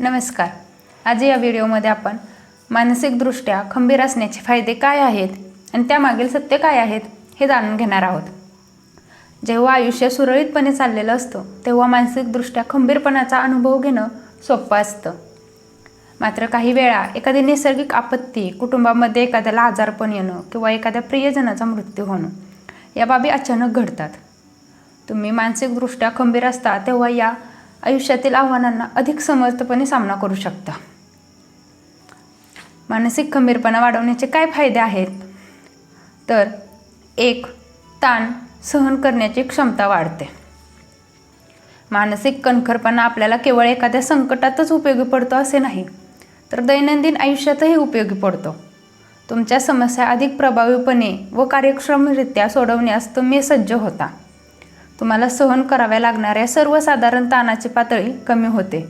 नमस्कार. आज या व्हिडिओमध्ये आपण मानसिकदृष्ट्या खंबीर असण्याचे फायदे काय आहेत आणि त्यामागील सत्य काय आहेत हे जाणून घेणार आहोत. जेव्हा आयुष्य सुरळीतपणे चाललेलं असतं तेव्हा मानसिकदृष्ट्या खंबीरपणाचा अनुभव घेणं सोपं असतं. मात्र काही वेळा एखादी नैसर्गिक आपत्ती कुटुंबामध्ये एखाद्याला आजारपण येणं किंवा एखाद्या प्रियजनाचा मृत्यू होणं या बाबी अचानक घडतात. तुम्ही मानसिकदृष्ट्या खंबीर असता तेव्हा या आयुष्यातील आव्हानांना अधिक समर्थपणे सामना करू शकता. मानसिक खंबीरपणा वाढवण्याचे काय फायदे आहेत? तर एक ताण सहन करण्याची क्षमता वाढते. मानसिक कणखरपणा आपल्याला केवळ एखाद्या संकटातच उपयोगी पडतो असे नाही तर दैनंदिन आयुष्यातही उपयोगी पडतो. तुमच्या समस्या अधिक प्रभावीपणे व कार्यक्षमरित्या सोडवण्यास तुम्ही सज्ज होता. तुम्हाला सहन कराव्या लागणाऱ्या सर्वसाधारण ताणाची पातळी कमी होते.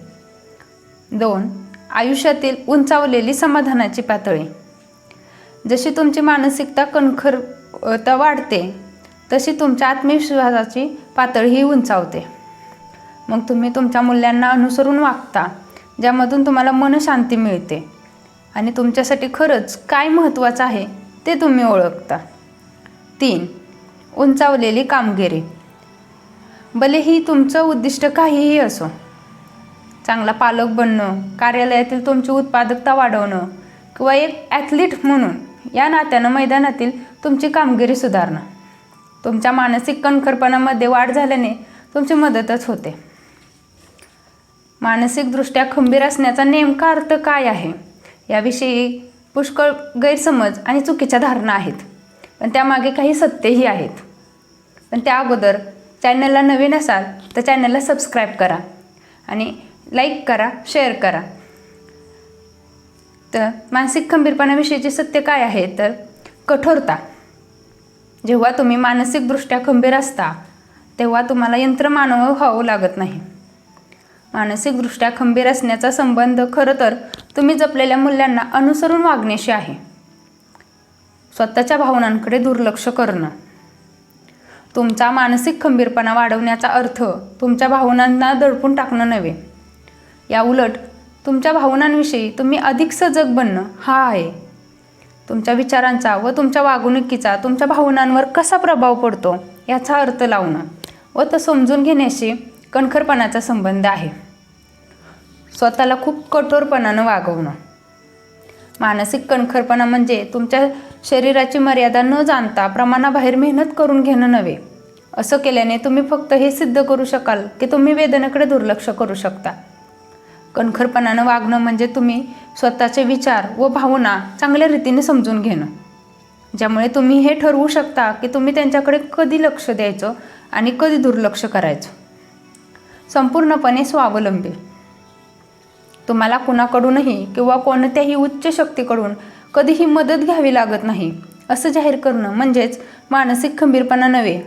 दोन आयुष्यातील उंचावलेली समाधानाची पातळी. जशी तुमची मानसिकता कणखरता वाढते तशी तुमच्या आत्मविश्वासाची पातळीही उंचावते. मग तुम्ही तुमच्या मूल्यांना अनुसरून वागता ज्यामधून तुम्हाला मनशांती मिळते आणि तुमच्यासाठी खरंच काय महत्त्वाचं आहे ते तुम्ही ओळखता. तीन उंचावलेली कामगिरी. भलेही तुमचं उद्दिष्ट काहीही असो चांगला पालक बनणं कार्यालयातील तुमची उत्पादकता वाढवणं किंवा एक ॲथलीट म्हणून या नात्यानं मैदानातील तुमची कामगिरी सुधारणं. तुमच्या मानसिक कणखरपणामध्ये वाढ झाल्याने तुमची मदतच होते. मानसिकदृष्ट्या खंबीर असण्याचा नेमका अर्थ काय आहे? याविषयी पुष्कळ गैरसमज आणि चुकीच्या धारणा आहेत. पण त्यामागे काही सत्यही आहेत. पण त्या अगोदर चॅनलला नवीन असाल तर चॅनलला सबस्क्राईब करा आणि लाईक करा शेअर करा. तर मानसिक खंबीरपणाविषयीचे सत्य काय आहे? तर कठोरता. जेव्हा तुम्ही मानसिकदृष्ट्या खंबीर असता तेव्हा तुम्हाला यंत्रमानव व्हावं लागत नाही. मानसिकदृष्ट्या खंबीर असण्याचा संबंध खरं तर तुम्ही जपलेल्या मूल्यांना अनुसरून वागण्याशी आहे. स्वतःच्या भावनांकडे दुर्लक्ष करणं. तुमचा मानसिक खंबीरपणा वाढवण्याचा अर्थ तुमच्या भावनांना दडपून टाकणं नव्हे. या उलट तुमच्या भावनांविषयी तुम्ही अधिक सजग बनणं हा आहे. तुमच्या विचारांचा व तुमच्या वागणुकीचा तुमच्या भावनांवर कसा प्रभाव पडतो याचा अर्थ लावणं व तो समजून घेण्याशी कणखरपणाचा संबंध आहे. स्वतःला खूप कठोरपणानं वागवणं. मानसिक कणखरपणा म्हणजे तुमच्या शरीराची मर्यादा न जाणता प्रमाणाबाहेर मेहनत करून घेणं नव्हे. असं केल्याने तुम्ही फक्त हे सिद्ध करू शकाल की तुम्ही वेदनेकडे दुर्लक्ष करू शकता. कणखरपणानं वागणं म्हणजे तुम्ही स्वतःचे विचार व भावना चांगल्या रीतीने समजून घेणं. ज्यामुळे तुम्ही हे ठरवू शकता की तुम्ही त्यांच्याकडे कधी लक्ष द्यायचं आणि कधी दुर्लक्ष करायचं. संपूर्णपणे स्वावलंबी. तुम्हाला कुणाकडूनही किंवा कोणत्याही उच्च शक्तीकडून कधीही मदत घ्यावी लागत नाही असं जाहीर करणं म्हणजेच मानसिक खंबीरपणा नव्हे.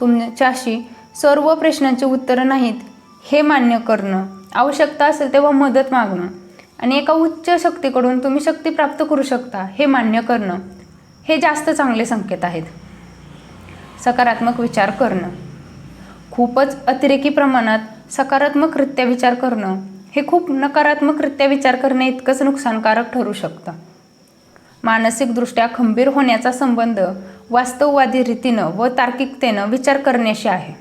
तुमच्याशी सर्व प्रश्नांची उत्तरं नाहीत हे मान्य करणं आवश्यकता असेल तेव्हा मदत मागणं आणि एका उच्च शक्तीकडून तुम्ही शक्ती प्राप्त करू शकता हे मान्य करणं हे जास्त चांगले संकेत आहेत. सकारात्मक विचार करणं खूपच अतिरेकी प्रमाणात सकारात्मकरित्या विचार करणं हे खूप नकारात्मकरित्या विचार करणे इतकंच नुकसानकारक ठरू शकतं. मानसिकदृष्ट्या खंबीर होण्याचा संबंध वास्तववादी रीतीनं व तार्किकतेनं विचार करण्याशी आहे.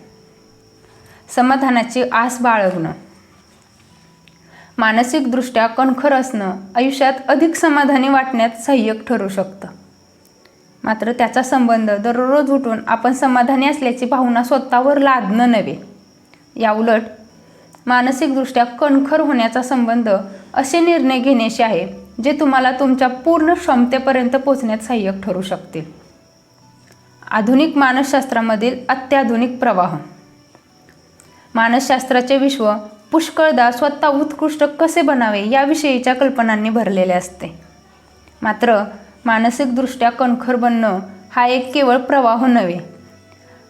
समाधानाची आस बाळगणं. मानसिकदृष्ट्या कणखर असणं आयुष्यात अधिक समाधानी वाटण्यात सहाय्यक ठरू शकतं. मात्र त्याचा संबंध दररोज उठून आपण समाधानी असल्याची भावना स्वतःवर लादणं नव्हे. याउलट मानसिकदृष्ट्या कणखर होण्याचा संबंध असे निर्णय घेण्याशी आहे जे तुम्हाला तुमच्या पूर्ण क्षमतेपर्यंत पोचण्यात सहाय्यक ठरू शकतील. आधुनिक मानसशास्त्रामधील अत्याधुनिक प्रवाह. मानसशास्त्राचे विश्व पुष्कळदा स्वतः उत्कृष्ट कसे बनावे याविषयीच्या कल्पनांनी भरलेले असते. मात्र मानसिकदृष्ट्या कणखर बनणं हा एक केवळ प्रवाह नव्हे.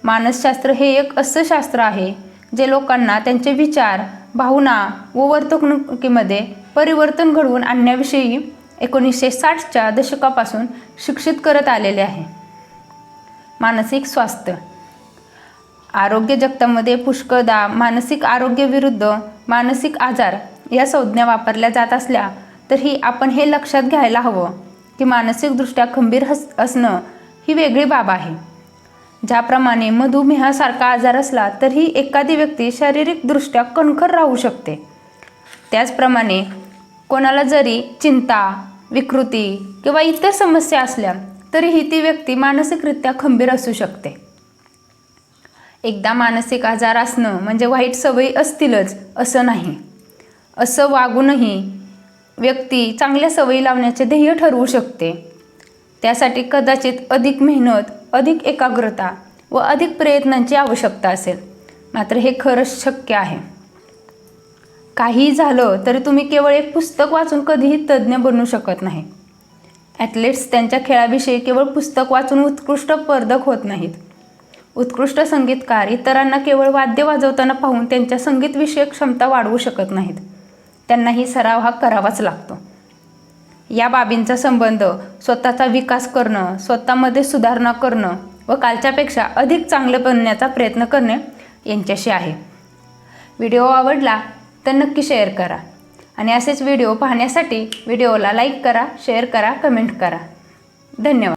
मानसशास्त्र हे एक असं शास्त्र आहे जे लोकांना त्यांचे विचार भावना व वर्तणुकीमध्ये परिवर्तन घडवून आणण्याविषयी एकोणीसशे साठच्या दशकापासून शिक्षित करत आलेले आहे. मानसिक स्वास्थ्य. आरोग्य जगतामध्ये पुष्कळदा मानसिक आरोग्याविरुद्ध मानसिक आजार या संज्ञा वापरल्या जात असल्या तरी आपण हे लक्षात घ्यायला हवं की मानसिकदृष्ट्या खंबीर हस असणं ही वेगळी बाब आहे. ज्याप्रमाणे मधुमेहासारखा आजार असला तरीही एखादी व्यक्ती शारीरिकदृष्ट्या कणखर राहू शकते. त्याचप्रमाणे कोणाला जरी चिंता विकृती किंवा इतर समस्या असल्या तरीही ती व्यक्ती मानसिकरित्या खंबीर असू शकते. एकदा मानसिक आजार असणं म्हणजे वाईट सवयी असतीलच असं नाही. असं वागूनही व्यक्ती चांगल्या सवयी लावण्याचे ध्येय ठरवू शकते. त्यासाठी कदाचित अधिक मेहनत अधिक एकाग्रता व अधिक प्रयत्नांची आवश्यकता असेल. मात्र हे खरंच शक्य आहे. काही झालं तरी तुम्ही केवळ एक पुस्तक वाचून कधीही तज्ज्ञ बनू शकत नाही. ॲथलीट्स त्यांच्या खेळाविषयी केवळ पुस्तक वाचून उत्कृष्ट स्पर्धक होत नाहीत. उत्कृष्ट संगीतकार इतरांना केवळ वाद्य वाजवताना पाहून त्यांच्या संगीतविषयक क्षमता वाढवू शकत नाहीत. त्यांनाही सराव हा करावाच लागतो. या बाबींचा संबंध स्वतःचा विकास करणं स्वतःमध्ये सुधारणा करणं व कालच्यापेक्षा अधिक चांगलं बनण्याचा प्रयत्न करणे यांच्याशी आहे. व्हिडिओ आवडला तर नक्की शेअर करा आणि असेच व्हिडिओ पाहण्यासाठी व्हिडिओला लाईक करा शेअर करा कमेंट करा. धन्यवाद.